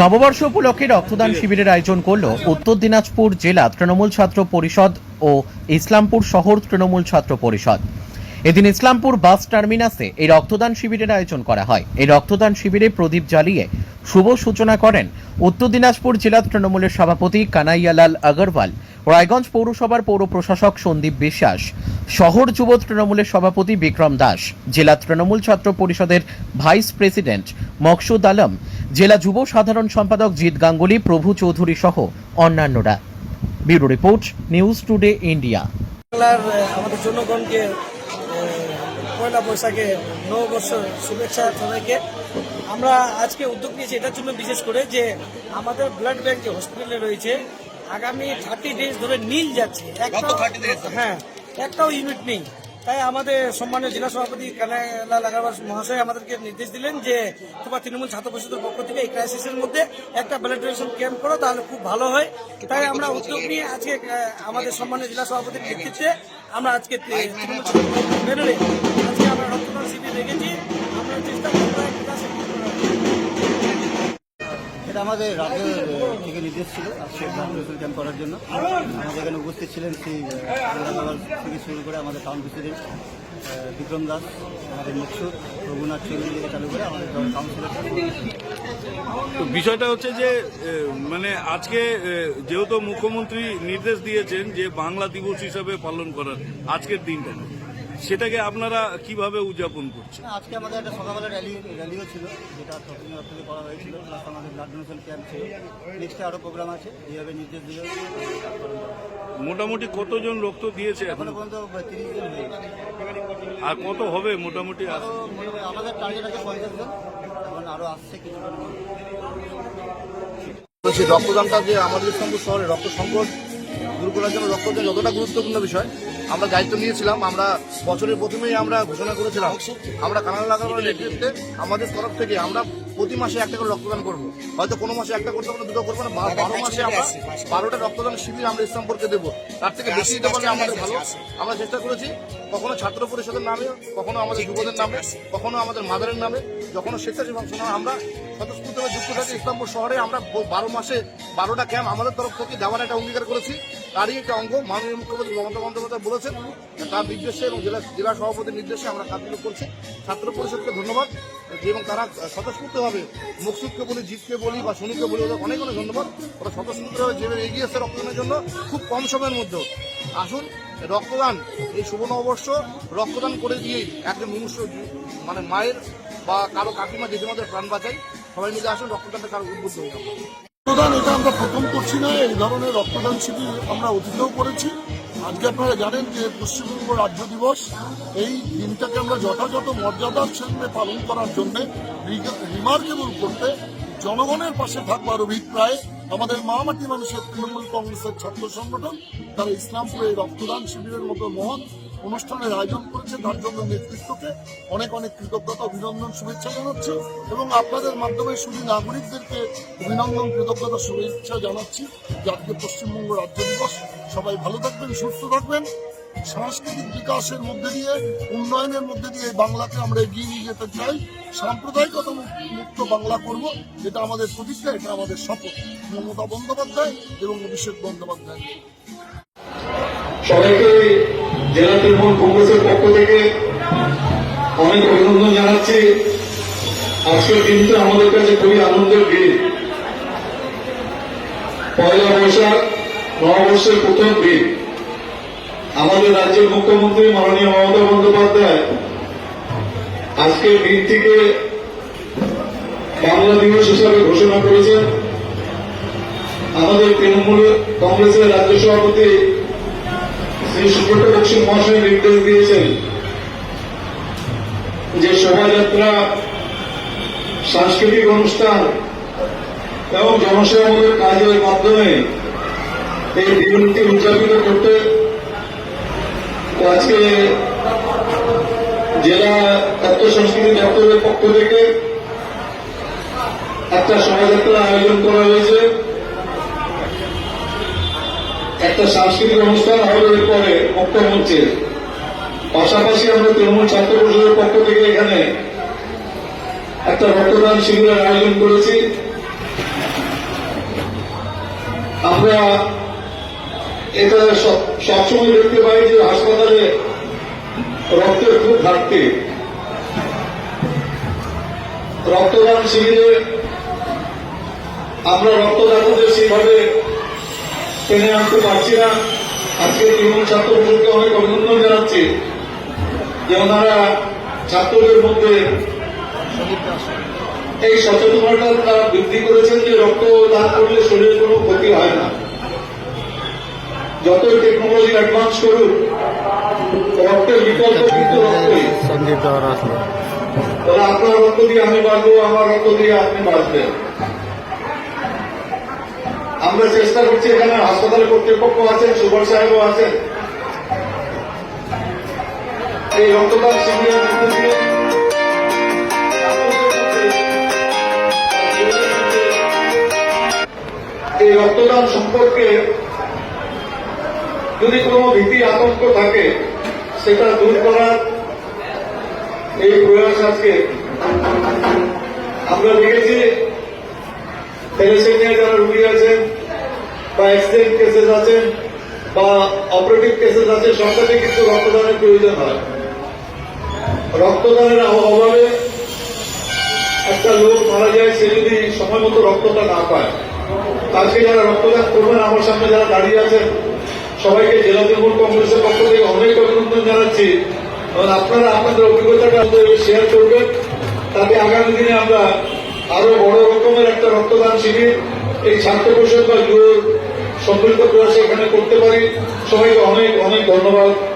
নববর্ষ উপলক্ষে রক্তদান শিবিরের আয়োজন করল উত্তর দিনাজপুর জেলা তৃণমূল ছাত্র পরিষদ ও ইসলামপুর শহর তৃণমূল ছাত্র পরিষদ। এদিন ইসলামপুর বাস টার্মিনাসে এই রক্তদান শিবিরের আয়োজন করা হয়। এই রক্তদান শিবিরে প্রদীপ জ্বালিয়ে শুভ সূচনা করেন উত্তর দিনাজপুর জেলা তৃণমূলের সভাপতি কানাইয়ালাল আগরওয়াল রায়গঞ্জ পৌরসভার পৌর প্রশাসক সন্দীপ বিশ্বাস শহর যুব তৃণমূলের সভাপতি বিক্রম দাস জেলা তৃণমূল ছাত্র পরিষদের ভাইস প্রেসিডেন্ট মকসুদ আলম জেলা যুব সাধারণ সম্পাদক জিৎ গাঙ্গুলি প্রভু চৌধুরী সহ অন্যান্যরা। Bureau report news today India. বাংলার আমাদের জনগণকে পয়লা বৈশাখে নববর্ষ শুভেচ্ছা সবাইকে আমরা আজকে উদ্যোগ নিয়েছি এটার জন্য বিশেষ করে যে আমাদের ব্লাড ব্যাংক যে হসপিটালে রয়েছে আগামী থার্টি ডেজ ধরে নীল যাচ্ছে। একটাও হ্যাঁ একটাও ইউনিট নেই। তাই আমাদের সম্মানের জেলা সভাপতি কানাইলাল আগারওয়াল মহাশয় আমাদেরকে নির্দেশ দিলেন যে তোমার তৃণমূল ছাত্র পরিষদের পক্ষ থেকে এই ক্রাইসিসের মধ্যে একটা ব্লাড ডোনেশন ক্যাম্প করো, তাহলে খুব ভালো হয়। তাই আমরা উদ্যোগ নিয়ে আজকে আমাদের সম্মানের জেলা সভাপতির নেতৃত্বে আমরা আজকে তৃণমূল ছাত্র ব্যানারে আজকে আমরা রক্তদান শিবির রেখেছি। এটা আমাদের রাজ্য থেকে নির্দেশ ছিল ডোনেশন ক্যাম্প করার জন্য। আমাদের এখানে উপস্থিত ছিলেন আহ, থেকে শুরু করে আমাদের টাউন প্রেসিডেন্ট বিক্রম দাস আমাদের মুকসুদ রঘুনাথ চৌধুরী থেকে চালু করে আমাদের কাউন্সিলর তো বিষয়টা হচ্ছে যে মানে আজকে যেহেতু মুখ্যমন্ত্রী নির্দেশ দিয়েছেন যে বাংলা দিবস হিসাবে পালন করার আজকের দিনটা। সেটাকে আপনারা কীভাবে উদযাপন করছেন? আজকে আমাদের একটা সকালবেলা র্যালি র্যালিও ছিল যেটা তখনই থেকে করা হয়েছিল। প্লাস আমাদের ব্লাড ডোনেশন ক্যাম্প ছিল। নেক্সটে আরও প্রোগ্রাম আছে যেভাবে নির্দেশ দিল মোটামুটি কতজন রক্ত দিয়েছে এখন? এখনও পর্যন্ত তিরিশ জন হয়ে গেছে আর কত হবে মোটামুটি আরও মোটামুটি আমাদের টার্গেট আছে পঞ্চাশ জন। এখন আরও আসছে কিছুজন সেই রক্তদানটা যে আমাদের ইসলামপুর শহরে রক্ত সংকট দূর করার জন্য রক্তদান যতটা গুরুত্বপূর্ণ বিষয় আমরা দায়িত্ব নিয়েছিলাম আমরা বছরের প্রথমেই আমরা ঘোষণা করেছিলাম আমরা কানাল লাগানোর নেতৃত্বে আমাদের তরফ থেকে আমরা প্রতি মাসে একটা করে রক্তদান করব। হয়তো কোনো মাসে একটা করতে পারব দুটো করব না বারো মাসে আমরা বারোটা রক্তদান শিবির আমরা ইসলামপুরকে দেবো। তার থেকে বেশি দিতে পারলে আমাদের ভালো। আমরা চেষ্টা করেছি কখনো ছাত্র পরিষদের নামে কখনো আমাদের যুবদের নামে কখনো আমাদের মাদারের নামে যখনও স্বেচ্ছাসেবী অংশ আমরা স্বতঃস্ফূর্তভাবে যুক্ত ইসলামপুর শহরে আমরা বারো মাসে বারোটা ক্যাম্প আমাদের তরফ থেকে দেওয়ার একটা অঙ্গীকার করেছি। তারই একটা অঙ্গ মাননীয় মুখ্যমন্ত্রী মমতা বন্দ্যোপাধ্যায় বলেছেন। তার নির্দেশে এবং জেলা জেলা সভাপতির নির্দেশে আমরা কার্যকর করছি। ছাত্র পরিষদকে ধন্যবাদ। এবং তারা স্বতঃস্ফূর্তভাবে মুকসুদকে বলি, জিতকে বলি বা সুনীলকে বলি, ওদের অনেক অনেক ধন্যবাদ। ওরা স্বতঃস্ফূর্তভাবে যেভাবে এগিয়ে এসে রক্তদানের জন্য, খুব কম সময়ের মধ্যে। আসুন, রক্তদান, এই শুভ নববর্ষ রক্তদান করে দিয়েই একজন মনুষ্য মানে মায়ের বা কারও কাকিমা জেঠিমাদের প্রাণ বাঁচাই। সবাই মিলে আসুন, রক্তদানটা কারও উদ্বুদ্ধ হয়ে রক্তদান, এটা আমরা প্রথম করছি না, এই ধরনের রক্তদান শিবির আমরা অতীতেও করেছি। আজকে আপনারা জানেন যে পশ্চিমবঙ্গ রাজ্য দিবস, এই দিনটাকে আমরা যথাযথ মর্যাদার সঙ্গে পালন করার জন্য রিমার্কেবল করতে জনগণের পাশে থাকবার অভিপ্রায়ে আমাদের মামাটি মানুষের তৃণমূল কংগ্রেসের ছাত্র সংগঠন, তারা ইসলামপুরে রক্তদান শিবিরের মতো মহৎ অনুষ্ঠানের আয়োজন করেছে তার জন্য নেতৃত্বকে অনেক অনেক কৃতজ্ঞতা, অভিনন্দন, শুভেচ্ছা জানাচ্ছি এবং আপনাদের মাধ্যমে শুধু নাগরিকদেরকে অভিনন্দন, কৃতজ্ঞতা, শুভেচ্ছা জানাচ্ছি। যে আজকে পশ্চিমবঙ্গ রাজ্য দিবস। সবাই ভালো থাকবেন, সুস্থ থাকবেন। সাংস্কৃতিক বিকাশের মধ্যে দিয়ে, উন্নয়নের মধ্যে দিয়ে বাংলাকে আমরা এগিয়ে নিয়ে যেতে চাই। সাম্প্রদায়িকতা মুক্ত বাংলা করব, এটা আমাদের প্রতিজ্ঞা, এটা আমাদের শপথ। মমতা বন্দ্যোপাধ্যায় এবং অভিষেক বন্দ্যোপাধ্যায়। সবাইকে জেলা তৃণমূল কংগ্রেসের পক্ষ থেকে অনেক অভিনন্দন জানাচ্ছি। আজকের দিনটা আমাদের কাছে খুবই আনন্দের দিন। পয়লা বৈশাখ নববর্ষের প্রথম দিন। আমাদের রাজ্যের মুখ্যমন্ত্রী মাননীয় মমতা বন্দ্যোপাধ্যায় আজকের দিনটিকে বাংলা দিবস হিসাবে ঘোষণা করেছেন। আমাদের তৃণমূল কংগ্রেসের রাজ্য সভাপতি শ্রী সুব্রত বক্সী মহাশয় নির্দেশ দিয়েছেন যে শোভাযাত্রা, সাংস্কৃতিক অনুষ্ঠান এবং জনসেবামূলক কাজের মাধ্যমে এই দিনটি উদযাপিত করতে আজকে জেলা তত্ত্ব সংস্কৃতি দপ্তরের পক্ষ থেকে একটা শোভাযাত্রা আয়োজন করা হয়েছে। একটা সাংস্কৃতিক অনুষ্ঠান হবে এরপরে মুখ্যমন্ত্রী। পাশাপাশি আমরা তৃণমূল ছাত্র পরিষদের পক্ষ থেকে এখানে একটা রক্তদান শিবিরের আয়োজন করেছি। আমরা এটা সব- সবসময় দেখতে পাই যে হাসপাতালে রক্তের খুব ঘাটতি। রক্তদান শিবিরে আমরা রক্তদাতাদের সেইভাবে টেনে আনতে পারছি না। আজকে তৃণমূল ছাত্র পরিষদকে অনেক অভিনন্দন জানাচ্ছি যে ওনারা ছাত্রদের মধ্যে এই সচেতনতা তারা বৃদ্ধি করেছেন যে রক্ত দান করলে শরীরে কোনো ক্ষতি হয় না। যতই টেকনোলজি অ্যাডভান্স করুক রক্তের বিকল্প কিন্তু রক্তই। আপনার রক্ত দিয়ে আমি বাঁচবো আমার রক্ত দিয়ে আপনি বাঁচবেন। আমরা চেষ্টা করছি এখানে হাসপাতালে কর্তৃপক্ষ আছেন সুভাষ সাহেবও আছেন। এই রক্তদান শিবিরের দিয়ে এই রক্তদান সম্পর্কে যদি কোনো ভীতি, আতঙ্ক থাকে, সেটা দূর করার এই প্রয়াস আজকে। আমরা দেখেছি থ্যালাসেমিয়া যারা রুগী আছেন বা অ্যাক্সিডেন্ট কেসেস আছেন বা অপারেটিভ কেসেস আছে সরকারে কিন্তু রক্তদানের প্রয়োজন হয়। রক্তদানের অভাবে একটা লোক মারা যায়, সে যদি সময় মতো রক্তটা না পায় আজকে যারা রক্তদান করবেন, আমার সামনে যারা দাঁড়িয়ে আছেন, সবাইকে জেলা তৃণমূল কংগ্রেসের পক্ষ থেকে অনেক অভিনন্দন জানাচ্ছি। এবং আপনারা আপনাদের অভিজ্ঞতাটা শেয়ার করবেন। তাতে আগামী দিনে আমরা আরও বড় রকমের একটা রক্তদান শিবির এই ছাত্র পরিষদ বা সম্মিলিত প্রয়াসে এখানে করতে পারি। সবাইকে অনেক অনেক ধন্যবাদ।